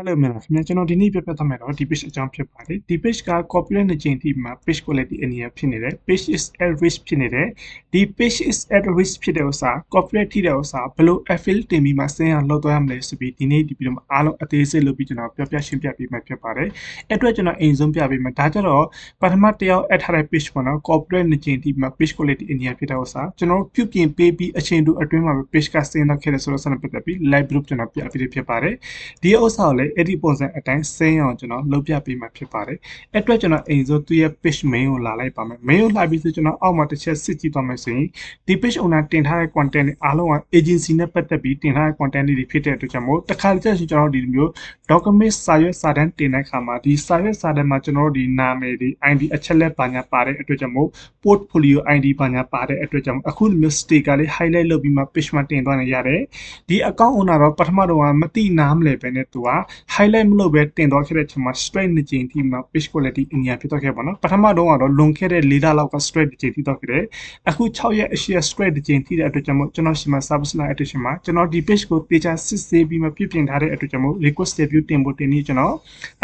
Hello မင်္ဂလာခင်ဗျာကျွန်တော်ဒီနေ့ပြပြသွားမယ်တော့ဒီ page အကြောင်းဖြစ်ပါတယ်ဒီ page က copyright နဲ့ချိန်ထိမှာ page quality အနေနဲ့ဖြစ်နေတယ် page is at risk ဖြစ်နေတယ်ဒီ page is at risk ဖြစ်တဲ့ဥစ္စာ copyright ထိတဲ့ဥစ္စာဘယ်လို affil တင်ပြီးမှဆင်းအောင်လုပ်သွားရမလဲဆိုပြီးဒီနေ့ဒီပြီးတော့အားလုံးအသေးစိတ်လုပ်ပြီးကျွန်တော်ပြောပြရှင်းပြပေးမှာဖြစ်ပါတယ်အဲ့အတွက်ကျွန်တော်အိမ်ဆုံးပြပေးမယ်ဒါကြတော့ပထမတစ်ယောက် add ထားတဲ့ page ပေါ့နော် copyright နဲ့ချိန်ထိမှာ page quality အနေနဲ့ဖြစ်တဲ့ဥစ္စာကျွန်တော်ပြုပြင်ပေးပြီးအချိန်တူအတွင်းမှာ page ကဆင်းတော့ခဲ့တယ်ဆိုတော့ဆက်လက်ပတ်သက်ပြီး live group ကျွန်တော်ပြပေးဖြစ်ပါတယ်ဒီဥစ္စာကိုလည်းအဲ့ဒီပုံစံအတိုင်းဆင်းအောင်ကျွန်တော်လုပ်ပြပေးမှာဖြစ်ပါတယ်အဲ့အတွက်ကျွန်တော်အိမ်စိုးသူ့ရဲ့ page main ကိုလာလိုက်ပါမယ် main ကိုလာပြီးဆိုကျွန်တော်အောက်မှာတစ်ချက်စစ်ကြည့်သွားမယ်ဆိုရင်ဒီ page owner တင်ထားတဲ့ content တွေအားလုံးက agency နဲ့ပတ်သက်ပြီးတင်ထားတဲ့ content တွေဖြစ်တဲ့အတွက်ကြောင့်မို့တစ်ခါတည်းကျွန်တော်ဒီလိုမျိုး document စာရွက်စာတမ်းတင်တဲ့အခါမှာဒီစာရွက်စာတမ်းမှာကျွန်တော်တို့ဒီနာမည်တွေ ID အချက်လက်ပါညာပါတဲ့အတွက်ကြောင့်မို့ portfolio ID ပါညာပါတဲ့အတွက်ကြောင့်အခုလိုမျိုး sticker လေး highlight လုပ်ပြီးမှ page မှာတင်သွားနေရတယ်ဒီ account owner တော့ပထမတော့မသိနားမလဲပဲနဲ့သူက highlight မလုပ်ပဲတင်သွားခဲ့တဲ့ချိန်မှာ straight နှစ်ကြိမ်ထိမှ page quality အညာဖြစ်သွားခဲ့ပါတော့ပထမတော့ကတော့လွန်ခဲ့တဲ့၄လလောက်က straight တစ်ကြိမ်ထိသွားခဲ့တယ်အခု6ရက်အရှိ straight တစ်ကြိမ်ထိတဲ့အတွက်ကြောင့်မို့ကျွန်တော်ရှိမှာ service line edition မှာကျွန်တော်ဒီ page ကိုတေချာစစ်ဆေးပြီးမှပြုပြင်ထားတဲ့အတွက်ကြောင့်မို့ request review တင်ဖို့တင်နေကျွန်တော်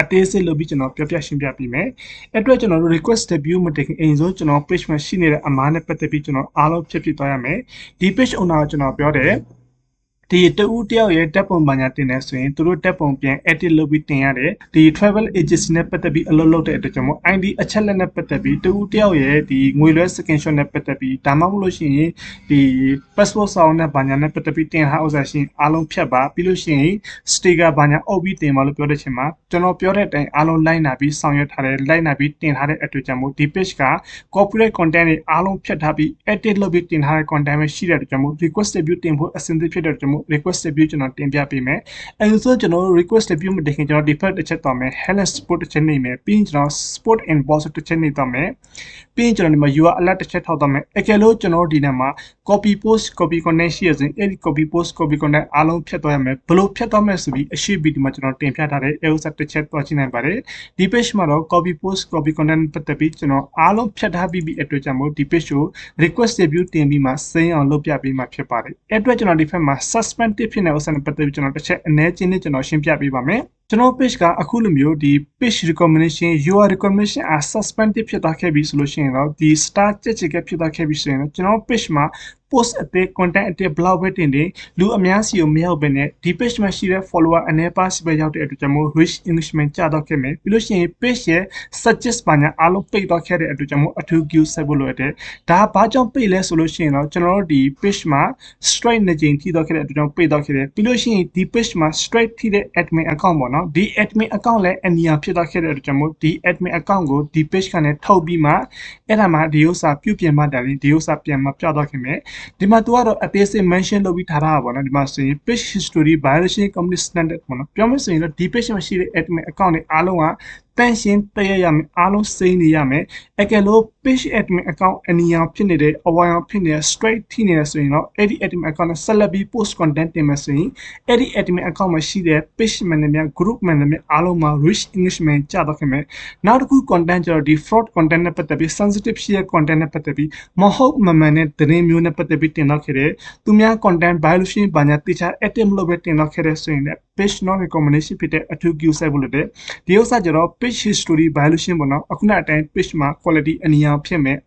အသေးစိတ်လုပ်ပြီးကျွန်တော်ပြောပြရှင်းပြပေးမယ်အဲ့အတွက်ကျွန်တော်တို့ request review မတင်ခင်အိမ်ဆုံးကျွန်တော် page မှာရှိနေတဲ့အမားနဲ့ပတ်သက်ပြီးကျွန်တော်အားလုံးဖြစ်ဖြစ်သွားရမယ်ဒီ page owner ကိုကျွန်တော်ပြောတယ် ဒီတူဦးတယောက်ရဲ့တက်ပုံပညာတင်နေဆိုရင်သူတို့တက်ပုံပြန် edit လုပ်ပြီးတင်ရတယ်ဒီ travel agency နဲ့ပတ်သက်ပြီးအလုပ်လုပ်တဲ့အတွက်ကြောင့်မို့ ID အချက်လက်နဲ့ပတ်သက်ပြီးတူဦးတယောက်ရဲ့ဒီငွေလွှဲ screenshot နဲ့ပတ်သက်ပြီးဒါမှမဟုတ်လို့ရှိရင်ဒီ passport စာအုပ်နဲ့ပညာနဲ့ပတ်သက်ပြီးတင်ထားဥစ္စာရှင်အားလုံးဖြတ်ပါပြီးလို့ရှိရင် sticker ပညာအုပ်ပြီးတင်ပါလို့ပြောတဲ့ချိန်မှာကျွန်တော်ပြောတဲ့အတိုင်းအားလုံးလိုက်နာပြီးဆောင်ရွက်ထားတယ်လိုက်နာပြီးတင်ထားတဲ့အတွက်ကြောင့်မို့ဒီ page က copyright content တွေအားလုံးဖြတ်ထားပြီး edit လုပ်ပြီးတင်ထားတဲ့ content ပဲရှိတဲ့အတွက်ကြောင့်မို့ request review တင်ဖို့အဆင်သင့်ဖြစ်တဲ့အတွက်ကြောင့်မို့ request review ကျွန်တော်တင်ပြပေးမယ်အဲဒါဆိုကျွန်တော် request review မတင်ခင်ကျွန်တော် default တစ်ချက်တော့မယ် hello sport တစ်ချက်နေမယ်ပြီးရင်ကျွန်တော် sport and boss တစ်ချက်နေတော့မယ်ပြီးရင်ကျွန်တော်ဒီမှာ UR alert တစ်ချက်ထောက်တော့မယ်အကယ်လို့ကျွန်တော်ဒီနေ့မှာ copy post copy content ရှိရစဉ်အဲ့ဒီ copy post copy content အားလုံးဖြတ်သွားရမယ်ဘယ်လိုဖြတ်သွားမယ်ဆိုပြီးအရှိဗီဒီမှာကျွန်တော်တင်ပြထားတဲ့အဲဥစားတစ်ချက်တော့ရှင်းနိုင်ပါတယ်ဒီ page မှာတော့ copy post copy content ပတ်သက်ပြီးကျွန်တော်အားလုံးဖြတ်ထားပြီးပြီအတွက်ကြောင့်မို့ဒီ page ကို request review တင်ပြီးမှစင်းအောင်လုပ်ပြပေးမှာဖြစ်ပါတယ်အဲ့အတွက်ကျွန်တော်ဒီဖက်မှာ suspend ဖြစ်နေဥစားနဲ့ပတ်သက်ပြီးကျွန်တော်တစ်ချက်အနည်းချင်းနဲ့ကျွန်တော်ရှင်းပြပေးပါမယ်ကျွန်တော် page ကအခုလိုမျိုးဒီ page recommendation your recommendation အ suspended ဖြစ်သွားခဲ့ပြီဆိုလို့ရှိရင်တော့ဒီ star ကြက်ချက်ကဖြစ်သွားခဲ့ပြီဆိုရင်တော့ကျွန်တော် page မှာ post အသေး content အသေး blog ပဲတင်တင်လူအများစီကိုမရောက်ဘဲနဲ့ဒီ page မှာရှိတဲ့ follower အနေပါစီပဲရောက်တဲ့အတွက်ကြောင့်မို့ reach engagement ကျတော့ခဲ့မယ်ပြီးလို့ရှိရင် page ရဲ့ suggest ပါညာအားလုံးပိတ်သွားခဲ့တဲ့အတွက်ကြောင့်မို့အထူး queue ဆက်ဖို့လိုတယ်ဒါဘာကြောင့်ပိတ်လဲဆိုလို့ရှိရင်တော့ကျွန်တော်တို့ဒီ page မှာ strike နှစ်ကြိမ်ထိသွားခဲ့တဲ့အတွက်ကြောင့်ပိတ်သွားခဲ့တယ်ပြီးလို့ရှိရင်ဒီ page မှာ strike ထိတဲ့ admin account ပေါ့နော်ဒီ admin account လည်းအနီးဖြစ်သွားခဲ့တဲ့အတွက်ကြောင့်မို့ဒီ admin account ကိုဒီ page ကနေထုတ်ပြီးမှအဲ့ဒါမှဒီဥစ္စာပြုပြင်မှတယ်ဒီဥစ္စာပြန်မပြသွားခင်မယ်ဒီမှာ तू ကတော့အသေးစိတ် mention လုပ်ပြီးထားတာပါနော်ဒီမှာဆိုရင် page history violation company standard ပေါ့နော်ပြောမယ်ဆိုရင်တော့ဒီ page မှာရှိတဲ့ admin account တွေအားလုံးက တန့်ရှင်းတရရမယ်အားလုံးစိမ့်နေရမယ်အကယ်လို့ page admin account အနီရောင်ဖြစ်နေတဲ့အဝါရောင်ဖြစ်နေတဲ့ straight ထိနေတယ်ဆိုရင်တော့အဲ့ဒီ admin account နဲ့ဆက်လက်ပြီး post content တင်မယ်ဆိုရင်အဲ့ဒီ admin account မှာရှိတဲ့ page manager များ group manager များအားလုံးမှာ rich engagement ကျတော့ခင်မယ်နောက်တစ်ခု content ကျတော့ဒီ fraud content နဲ့ပတ်သက်ပြီး sensitive ရှိတဲ့ content နဲ့ပတ်သက်ပြီးမဟုတ်မမှန်တဲ့သတင်းမျိုးနဲ့ပတ်သက်ပြီးတင်တော့ခဲ့တယ်သူများ content violation ဘာညာတိကျ active လုပ်ပဲတင်တော့ခဲ့တယ်ဆိုရင်လည်း page not recommendation ဖြစ်တဲ့အထူး queue ဆက်ဖို့လို့တဲ့ဒီဥစ္စာကျတော့ page history violation ပေါ့နော်အခုနအတိုင်း page မှာ quality အနီရောင်ဖြစ်မယ်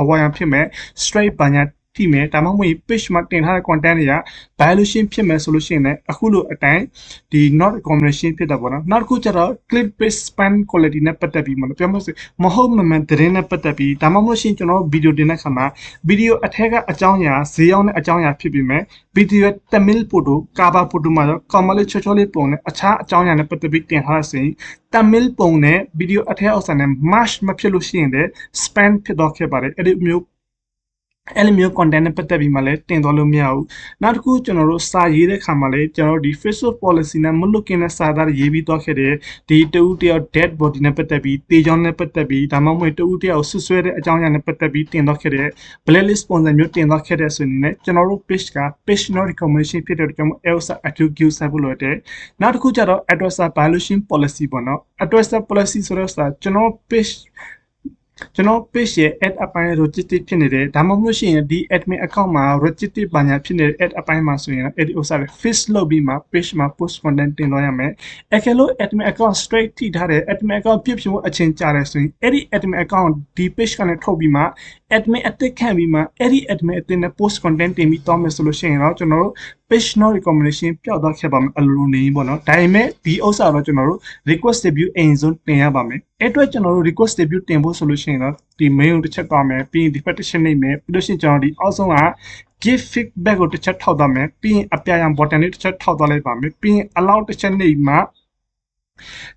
အဝါရောင်ဖြစ်မယ် straight ဘာညာ ထိမယ်ဒါမှမဟုတ် page မှာတင်ထားတဲ့ content တွေက violation ဖြစ်မယ်ဆိုလို့ရှိရင်လည်းအခုလိုအတိုင်းဒီ not recommendation ဖြစ်တာပေါ့နော်နောက်တစ်ခုကျတော့ click page spam quality နဲ့ပတ်သက်ပြီးမလို့ပြောမှဆိုမဟုတ်မမှန်သတင်းနဲ့ပတ်သက်ပြီးဒါမှမဟုတ်ရှင်ကျွန်တော်ဗီဒီယိုတင်တဲ့ခါမှာဗီဒီယိုအထက်ကအကြောင်းအရာဈေးရောက်တဲ့အကြောင်းအရာဖြစ်ပြီးမယ်ဗီဒီယို Tamil photo ကာဘာ photo မှာတော့ common ချောချောလေးပုံနဲ့အခြားအကြောင်းအရာနဲ့ပတ်သက်ပြီးတင်ထားတဲ့ဆိုရင် Tamil ပုံနဲ့ဗီဒီယိုအထက်အောက်ဆန်နဲ့ match မဖြစ်လို့ရှိရင်လည်း spam ဖြစ်တော့ခဲ့ပါတယ်အဲ့ဒီမျိုး အဲ့လိုမျိုး content နဲ့ပတ်သက်ပြီးမှလည်းတင်သွားလို့မရဘူးနောက်တစ်ခုကျွန်တော်တို့စာရေးတဲ့ခါမှာလည်းကျွန်တော်တို့ဒီ Facebook policy နဲ့မလွတ်ကင်းတဲ့စာသားတွေရေးပြီးသွားခဲ့တယ်ဒီတဦးတယောက် dead body နဲ့ပတ်သက်ပြီးတေချောင်းနဲ့ပတ်သက်ပြီးဒါမှမဟုတ်တဦးတယောက်ဆွဆွဲတဲ့အကြောင်းအရာနဲ့ပတ်သက်ပြီးတင်သွားခဲ့တဲ့ blacklist sponsor မျိုးတင်သွားခဲ့တဲ့ဆိုရင်လည်းကျွန်တော်တို့ page က page not recommendation ဖြစ်တဲ့အတွက်ကျွန်တော် ELSA attribute ဆက်ဖို့လိုတယ်နောက်တစ်ခုကျတော့ address violation policy ပေါ့နော် address policy ဆိုတော့ကျွန်တော် page ကျွန်တော် page ရဲ့ add အပိုင်း register ဖြစ်နေတယ်ဒါမှမဟုတ်ရှင်ဒီ admin account မှာ register ဘာညာဖြစ်နေတဲ့ add အပိုင်းမှာဆိုရင်အဲ့ဒီဥစ္စာတွေ fix လုပ်ပြီးမှ page မှာ post content တင်လို့ရမယ်အကယ်လို့ admin account straight ထိထားတယ် admin account ပြည့်ပြည့်အချင်းကြာတယ်ဆိုရင်အဲ့ဒီ admin account ဒီ page ကနေထုတ်ပြီးမှ admin အသစ်ခံပြီးမှအဲ့ဒီ admin အသစ်နဲ့ post content တင်ပြီးတော့မယ်ဆိုလို့ရှိရင်တော့ကျွန်တော်တို့ page no recommendation ပျောက်သွားခဲ့ပါမယ်အလိုလိုနေပေါ့နော်ဒါပေမဲ့ဒီဥစ္စာတော့ကျွန်တော်တို့ request debut အရင်ဆုံးတင်ရပါမယ်အဲ့အတွက်ကျွန်တော်တို့ request debut တင်ဖို့ဆိုလို့ရှိရင်တော့ဒီ mail ကိုတစ်ချက်သွားမယ်ပြီးရင်ဒီ petition နေမယ်ပြီးလို့ရှိရင်ကျွန်တော်ဒီအောက်ဆုံးက give feedback ကိုတစ်ချက်ထောက်သွားမယ်ပြီးရင်အပြရန် button လေးတစ်ချက်ထောက်သွားလိုက်ပါမယ်ပြီးရင် allow တစ်ချက်နေမှ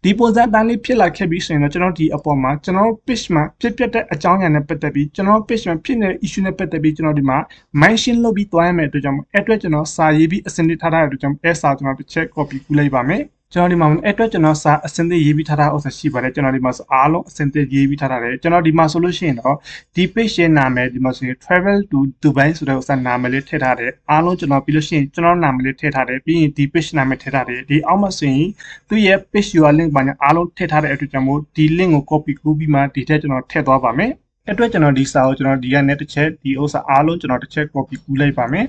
ဒီပုံစံတန်းလေးဖြစ်လာခဲ့ပြီးဆိုရင်တော့ကျွန်တော်ဒီအပေါ်မှာကျွန်တော် page မှာဖြစ်ပျက်တဲ့အကြောင်းအရာနဲ့ပတ်သက်ပြီးကျွန်တော် page မှာဖြစ်နေတဲ့ issue နဲ့ပတ်သက်ပြီးကျွန်တော်ဒီမှာ mention လုပ်ပြီးသွားရမယ်အတွက်ကြောင့်အဲ့အတွက်ကျွန်တော်စာရေးပြီးအစင်ထားထားတဲ့အတွက်ကြောင့်အဲစာကျွန်တော်တစ်ချက် copy ကူးလိုက်ပါမယ် ကျွန်တော်ဒီမှာအဲ့အတွက်ကျွန်တော်စာအစင်သေးရေးပြီးထားတာဥစ္စာရှိပါတယ်ကျွန်တော်ဒီမှာအားလုံးအစင်သေးရေးပြီးထားတာတယ်ကျွန်တော်ဒီမှာဆိုလို့ရှိရင်တော့ဒီ page ရဲ့နာမည်ဒီမှာဆိုရင် travel to Dubai ဆိုတဲ့ဥစ္စာနာမည်လေးထည့်ထားတယ်အားလုံးကျွန်တော်ပြီးလို့ရှိရင်ကျွန်တော်နာမည်လေးထည့်ထားတယ်ပြီးရင်ဒီ page နာမည်ထည့်ထားတယ်ဒီအောက်မှာဆိုရင်သူ့ရဲ့ page URL link ပါညာအားလုံးထည့်ထားတဲ့အတွက်ကြောင့်မို့ဒီ link ကို copy ကူးပြီးမှဒီထက်ကျွန်တော်ထည့်သွားပါမယ်အတွက်ကျွန်တော်ဒီစာကိုကျွန်တော်ဒီကနေတစ်ချက်ဒီဥစ္စာအားလုံးကျွန်တော်တစ်ချက် copy ကူးလိုက်ပါမယ်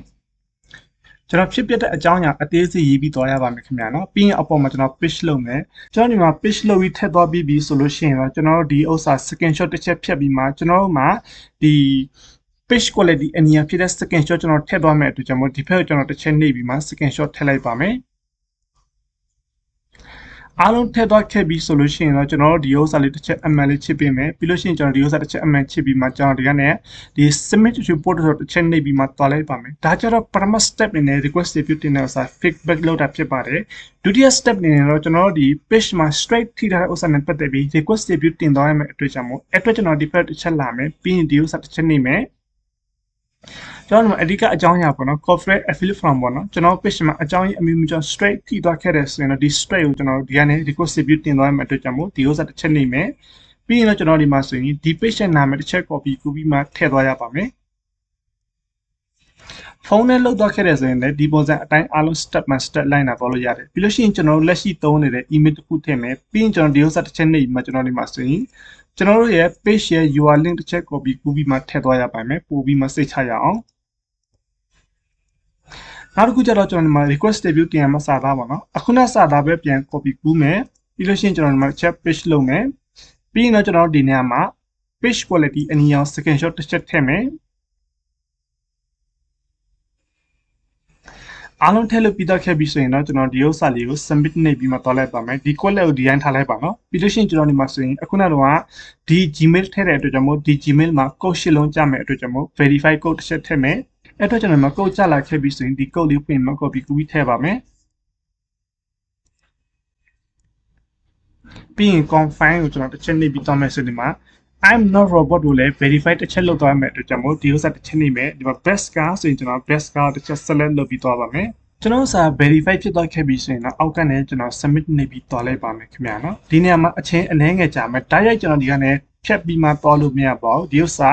ကျွန်တော်ဖြစ်ပျက်တဲ့အကြောင်းအရာအသေးစိတ်ရေးပြီးသွားရပါမယ်ခင်ဗျာနော်ပြီးရင်အပေါ်မှာကျွန်တော် page လုပ်မယ်ကျွန်တော်ဒီမှာ page လုပ်ပြီးထည့်သွားပြီးပြီဆိုလို့ရှိရင်တော့ကျွန်တော်တို့ဒီဥစ္စာ screenshot တစ်ချက်ဖြတ်ပြီးမှကျွန်တော်တို့မှာဒီ page quality အနည်းဖြစ်တဲ့ screenshot ကျွန်တော်ထည့်သွားမယ်အတွက်ကျွန်တော်ဒီဘက်ကိုကျွန်တော်တစ်ချက်နှိပ်ပြီးမှ screenshot ထည့်လိုက်ပါမယ် အားလုံးထည့်သွားခဲ့ပြီဆိုလို့ရှိရင်တော့ကျွန်တော်တို့ဒီဥစ္စာလေးတစ်ချက် ML လေးချစ်ပေးမယ်ပြီးလို့ရှိရင်ကျွန်တော်ဒီဥစ္စာတစ်ချက် ML ချစ်ပြီးမှကျွန်တော်ဒီကနေဒီ submit report ဆိုတစ်ချက်နှိပ်ပြီးမှတွားလိုက်ပါမယ်ဒါကြတော့ပထမ step အနေနဲ့ request review တင်တဲ့ဥစ္စာ feedback လုပ်တာဖြစ်ပါတယ်ဒုတိယ step အနေနဲ့တော့ကျွန်တော်တို့ဒီ page မှာ straight ထိထားတဲ့ဥစ္စာနဲ့ပတ်သက်ပြီး request review တင်သွားရမယ့်အတွက်ကြောင့်မို့အဲ့အတွက်ကျွန်တော်ဒီ file တစ်ချက်လာမယ်ပြီးရင်ဒီဥစ္စာတစ်ချက်နှိပ်မယ် ကျွန်တော်တို့အဓိကအကြောင်းအရာပေါ့နော် corporate affiliate from ပေါ့နော်ကျွန်တော် page မှာအကြောင်းရင်းအမျိုးမျိုးကြောင့် straight ထိသွားခဲ့တယ်ဆိုရင်တော့ဒီ straight ကိုကျွန်တော်ဒီကနေ request review တင်သွားမယ့်အတွက်ကြောင့်မို့ဒီဥစ္စာတစ်ချက်နေမယ်ပြီးရင်တော့ကျွန်တော်ဒီမှာဆိုရင်ဒီ page ရဲ့နာမည်တစ်ချက် copy ကူးပြီးမှထည့်သွားရပါမယ်ဖုန်းနဲ့လောက်တော့ခဲ့တယ်ဆိုရင်လည်းဒီပုံစံအတိုင်းအားလုံး step by step လိုက်နာပေါ်လို့ရတယ်ပြီးလို့ရှိရင်ကျွန်တော်တို့လက်ရှိသုံးနေတဲ့ email တစ်ခုထည့်မယ်ပြီးရင်ကျွန်တော်ဒီဥစ္စာတစ်ချက်နေပြီးမှကျွန်တော်ဒီမှာဆိုရင်ကျွန်တော်တို့ရဲ့ page ရဲ့ URL link တစ်ချက် copy ကူးပြီးမှထည့်သွားရပါမယ်ပို့ပြီးမှစိတ်ချရအောင် နောက်တစ်ခုကျတော့ကျွန်တော်ဒီမှာ request debut တင်ရမှာစာသားပါနော်အခုနစာသားပဲပြန် copy ကူးမယ်ပြီးလို့ရှိရင်ကျွန်တော်ဒီမှာ chat page လုပ်မယ်ပြီးရင်တော့ကျွန်တော်ဒီနေရာမှာ page quality အနည်းအောင် screenshot တစ်ချက်ထည့်မယ်အားလုံးထည့်လို့ပြီးတော့ခဲ့ပြီဆိုရင်တော့ကျွန်တော်ဒီဥစ္စာလေးကို submit နှိပ်ပြီးမှသွားလိုက်ပါမယ်ဒီ quality ကိုဒီတိုင်းထားလိုက်ပါနော်ပြီးလို့ရှိရင်ကျွန်တော်ဒီမှာဆိုရင်အခုနကတော့ဒီ Gmail ထည့်တဲ့အတွက်ကြောင့်မို့ဒီ Gmail မှာ code ရှစ်လုံးကြမယ်အတွက်ကြောင့်မို့ verify code တစ်ချက်ထည့်မယ် အဲ့တော့ကျွန်တော်မှာ code ကြလာခဲ့ပြီဆိုရင်ဒီ code လေးပြင်မှာ copy ကူပြီးထည့်ပါမယ်ပြီးရင် confine ကိုကျွန်တော်တစ်ချက်နှိပ်ပြီးသွားမယ်ဆိုဒီမှာ I'm not robot ကိုလည်း verify တစ်ချက်လုပ်သွားမယ်အတွက်ကြောင့်မို့ဒီဥစ္စာတစ်ချက်နေမယ်ဒီမှာ best car ဆိုရင်ကျွန်တော် best car တစ်ချက် select လုပ်ပြီးသွားပါမယ်ကျွန်တော်စာ verify ဖြစ်သွားခဲ့ပြီဆိုရင်တော့အောက်ကနေကျွန်တော် submit နေပြီးသွားလိုက်ပါမယ်ခင်ဗျာနော်ဒီနေရာမှာအချင်းအနည်းငယ်ကြာမယ်တိုက်ရိုက်ကျွန်တော်ဒီကနေ ဖြတ်ပြီးမှသွားလို့မရပါဘူးဒီဥစ္စာ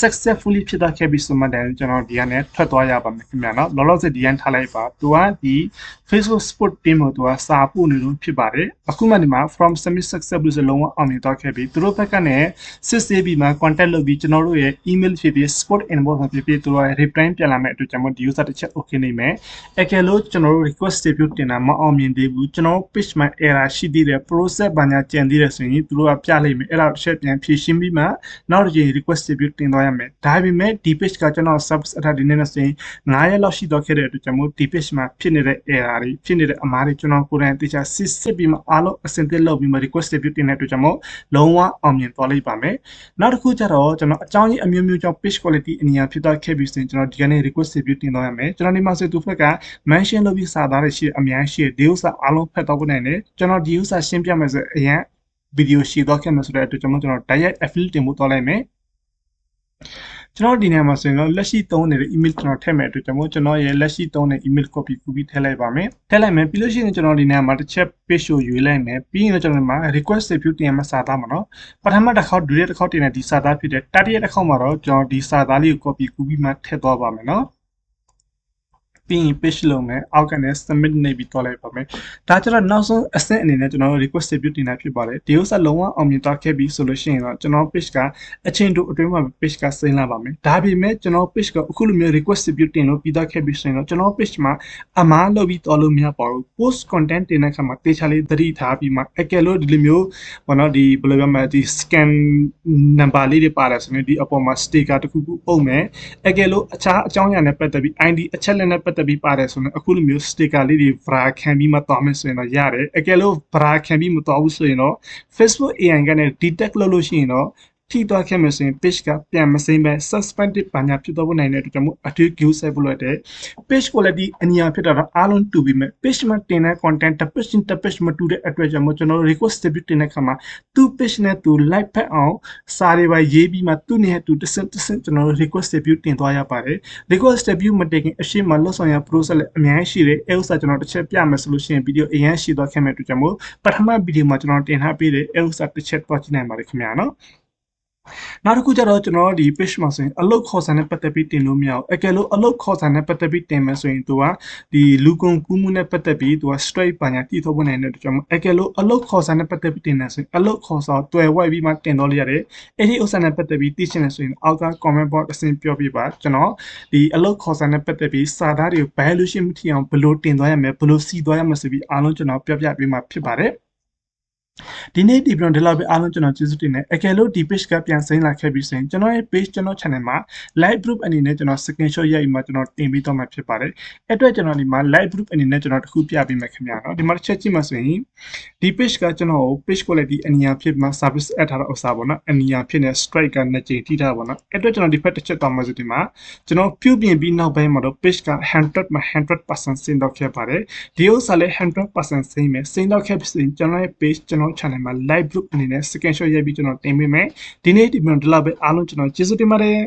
successfully ဖြစ်သွားခဲ့ပြီဆိုမှတည်းကျွန်တော်ဒီကနေထွက်သွားရပါမယ်ခင်ဗျာနော်လောလောဆယ်ဒီကနေထားလိုက်ပါသူကဒီ Facebook Sport Team ကိုသူကစာပို့နေလို့ဖြစ်ပါတယ်အခုမှဒီမှာ from submit successfully ဆိုလုံးဝအောင်မြင်သွားခဲ့ပြီသူတို့ဘက်ကနေစစ်ဆေးပြီးမှ contact လုပ်ပြီးကျွန်တော်တို့ရဲ့ email ဖြစ်ဖြစ် sport inbox မှာဖြစ်ဖြစ်သူတို့ reply ပြန်လာမယ့်အတွက်ကျွန်တော်ဒီ user တစ်ချက် okay နေမယ်အကယ်လို့ကျွန်တော်တို့ request review တင်တာမအောင်မြင်သေးဘူးကျွန်တော် page မှာ error ရှိသေးတယ် process ဘာညာကြံသေးတယ်ဆိုရင်သူတို့ကပြလိုက်မယ်အဲ့ဒါတစ်ချက်ပြန်ဖြည့်ရှင်းပြီးမှနောက်တစ်ချိန် request review တင်သွားရမယ်ဒါပေမဲ့ဒီ page ကကျွန်တော် subs အထာဒီနေ့နဲ့ဆိုရင်9ရက်လောက်ရှိသွားခဲ့တဲ့အတွက်ကျွန်တော်ဒီ page မှာဖြစ်နေတဲ့ error တွေဖြစ်နေတဲ့အမှားတွေကျွန်တော်ကိုယ်တိုင်တေချာစစ်စစ်ပြီးမှအားလုံးအဆင်သင့်လုပ်ပြီးမှ request review တင်တဲ့အတွက်ကျွန်တော်လုံးဝအောင်မြင်သွားလိမ့်ပါမယ်နောက်တစ်ခုကျတော့ကျွန်တော်အကြောင်းကြီးအမျိုးမျိုးကြောင့် page quality အနည်းဖြစ်သွားခဲ့ပြီးဆိုရင်ကျွန်တော်ဒီကနေ့ request review တင်သွားရမယ်ကျွန်တော်ဒီမှာဆိုသူဖက်က mention လုပ်ပြီးစာသားတွေရှိအများရှိဒီဥစ္စာအားလုံးဖတ်တော့ဖို့နိုင်တယ်ကျွန်တော်ဒီဥစ္စာရှင်းပြမယ်ဆိုအရင် ဗီဒီယိုရှိတော့ခဲ့မယ်ဆိုတဲ့အတွက်ကျွန်တော်ကျွန်တော် direct affiliate တင်ဖို့သွားလိုက်မယ်ကျွန်တော်ဒီနေရာမှာဆိုရင်တော့လက်ရှိသုံးနေတဲ့ email ကျွန်တော်ထည့်မယ်အတွက်ကျွန်တော်ကျွန်တော်ရဲ့လက်ရှိသုံးတဲ့ email copy ကူပြီးထည့်လိုက်ပါမယ်ထည့်လိုက်မယ်ပြီးလို့ရှိရင်ကျွန်တော်ဒီနေရာမှာတစ်ချက် page ကိုရွေးလိုက်မယ်ပြီးရင်တော့ကျွန်တော်ဒီမှာ request review တင်ရမှာစာသားမှာနော်ပထမတစ်ခေါက်ဒုတိယတစ်ခေါက်တင်တဲ့ဒီစာသားဖြစ်တဲ့တတိယတစ်ခေါက်မှာတော့ကျွန်တော်ဒီစာသားလေးကို copy ကူပြီးမှထည့်သွားပါမယ်နော် ပြီးရင် page လုံးနဲ့အောက်ကနေ submit နေပြီးတော့လိုက်ပါမယ်ဒါကြတော့နောက်ဆုံးအဆင့်အနေနဲ့ကျွန်တော်တို့ request review တင်တာဖြစ်ပါတယ်ဒီဥစ္စာလုံးဝအောင်မြင်သွားခဲ့ပြီဆိုလို့ရှိရင်တော့ကျွန်တော် page ကအချင်းတို့အတွင်းမှာ page ကစိမ့်လာပါမယ်ဒါပေမဲ့ကျွန်တော် page ကအခုလိုမျိုး request review တင်လို့ပြီးသွားခဲ့ပြီဆိုရင်တော့ကျွန်တော် page မှာအမားလုပ်ပြီးတော်လို့မရပါဘူး post content တင်တဲ့အခါမှာတေချာလေးသတိထားပြီးမှအကယ်လို့ဒီလိုမျိုးဘောနော်ဒီဘယ်လိုပြောမလဲဒီ scan number လေးတွေပါတယ်ဆိုရင်ဒီအပေါ်မှာ sticker တစ်ခုခုပုံမယ်အကယ်လို့အခြားအကြောင်းအရာနဲ့ပတ်သက်ပြီး ID အချက်လက်နဲ့ပတ်သက်ပြီးပါတယ်ဆိုရင်အခုလိုမျိုး sticker လေးတွေ vra ခံပြီးမှသွားမယ်ဆိုရင်တော့ရတယ်အကယ်လို့ vra ခံပြီးမသွားဘူးဆိုရင်တော့ Facebook AI ကနေ detect လုပ်လို့ရှိရင်တော့ ထိသွားခဲ့မယ်ဆိုရင် page ကပြန်မစိမ့်ပဲ suspended ဘာညာဖြစ်သွားဖို့နိုင်တဲ့အတွက်ကြောင့်မို့အထူး view set ဖို့လိုတဲ့ page quality အနည်းအားဖြစ်တာတော့အားလုံးတူပြီးမဲ့ page မှာတင်တဲ့ content တစ် page ချင်းတစ် page မတူတဲ့အတွက်ကြောင့်မို့ကျွန်တော်တို့ request debut တင်တဲ့အခါမှာသူ့ page နဲ့သူ like ဖက်အောင်စာတွေပါရေးပြီးမှသူ့နဲ့သူတစ်စက်တစ်စက်ကျွန်တော်တို့ request debut တင်သွားရပါတယ် request debut မတင်ခင်အရှိမလွတ်ဆောင်ရ process လည်းအများကြီးရှိတယ်အဲဥစ္စာကျွန်တော်တစ်ချက်ပြမယ်ဆိုလို့ရှိရင် video အရင်ရှိသွားခဲ့မဲ့အတွက်ကြောင့်မို့ပထမ video မှာကျွန်တော်တင်ထားပေးတယ်အဲဥစ္စာတစ်ချက်တွားကြည့်နိုင်ပါတယ်ခင်ဗျာနော် နောက်တစ်ခုကျတော့ကျွန်တော်တို့ဒီ page မှာဆိုရင်အလုတ်ခေါ်ဆန်နဲ့ပတ်သက်ပြီးတင်လို့မရဘူးအကယ်လို့အလုတ်ခေါ်ဆန်နဲ့ပတ်သက်ပြီးတင်မယ်ဆိုရင်သူကဒီလူကုန်ကူးမှုနဲ့ပတ်သက်ပြီးသူက straight ပါညာတည်ထုတ်ဖို့နိုင်တဲ့အတွက်ကြောင့်အကယ်လို့အလုတ်ခေါ်ဆန်နဲ့ပတ်သက်ပြီးတင်နေဆိုရင်အလုတ်ခေါ်ဆန်တွယ်ဝိုက်ပြီးမှတင်တော့လိုက်ရတယ်အဲ့ဒီဥစ္စာနဲ့ပတ်သက်ပြီးသိချင်တယ်ဆိုရင်အောက်က comment box အဆင်ပြောပြပါကျွန်တော်ဒီအလုတ်ခေါ်ဆန်နဲ့ပတ်သက်ပြီးစာသားတွေကို valuation မထီအောင်ဘယ်လိုတင်သွားရမလဲဘယ်လိုစီသွားရမလဲဆိုပြီးအားလုံးကျွန်တော်ပြပြပေးမှာဖြစ်ပါတယ် ဒီနေ့ဒီပြန်ဒီလောက်ပဲအားလုံးကျွန်တော်ကျေးဇူးတင်တယ်အကယ်လို့ဒီ page ကပြန်စိမ့်လာခဲ့ပြီဆိုရင်ကျွန်တော်ရဲ့ page ကျွန်တော် channel မှာ live group အနေနဲ့ကျွန်တော် screenshot ရိုက်ပြီးမှကျွန်တော်တင်ပေးတော့မှာဖြစ်ပါတယ်အဲ့အတွက်ကျွန်တော်ဒီမှာ live group အနေနဲ့ကျွန်တော်တခုပြပေးမယ်ခင်ဗျာနော်ဒီမှာတစ်ချက်ကြည့်မှဆိုရင်ဒီ page ကကျွန်တော်ကို page quality အနီးအဖြစ်မှာ service add ထားတဲ့ဥစ္စာပေါ့နော်အနီးအဖြစ်နဲ့ strike ကနှစ်ကြိမ်ထိထားပါတော့အဲ့အတွက်ကျွန်တော်ဒီဖက်တစ်ချက်တော့မှဆိုဒီမှာကျွန်တော်ပြုပြင်ပြီးနောက်ပိုင်းမှာတော့ page က100မှာ100%ဆင်းတော့ခဲ့ပါတယ်ဒီဥစ္စာလည်း100%ဆင်းမယ်ဆင်းတော့ခဲ့ပြီဆိုရင်ကျွန်တော်ရဲ့ page ကျွန်တော် channel မှာ live group အနေနဲ့ screenshot ရိုက်ပြီးကျွန်တော်တင်ပေးမယ်ဒီနေ့ဒီမှာဒီလောက်ပဲအားလုံးကျွန်တော်ကျေးဇူးတင်ပါတယ်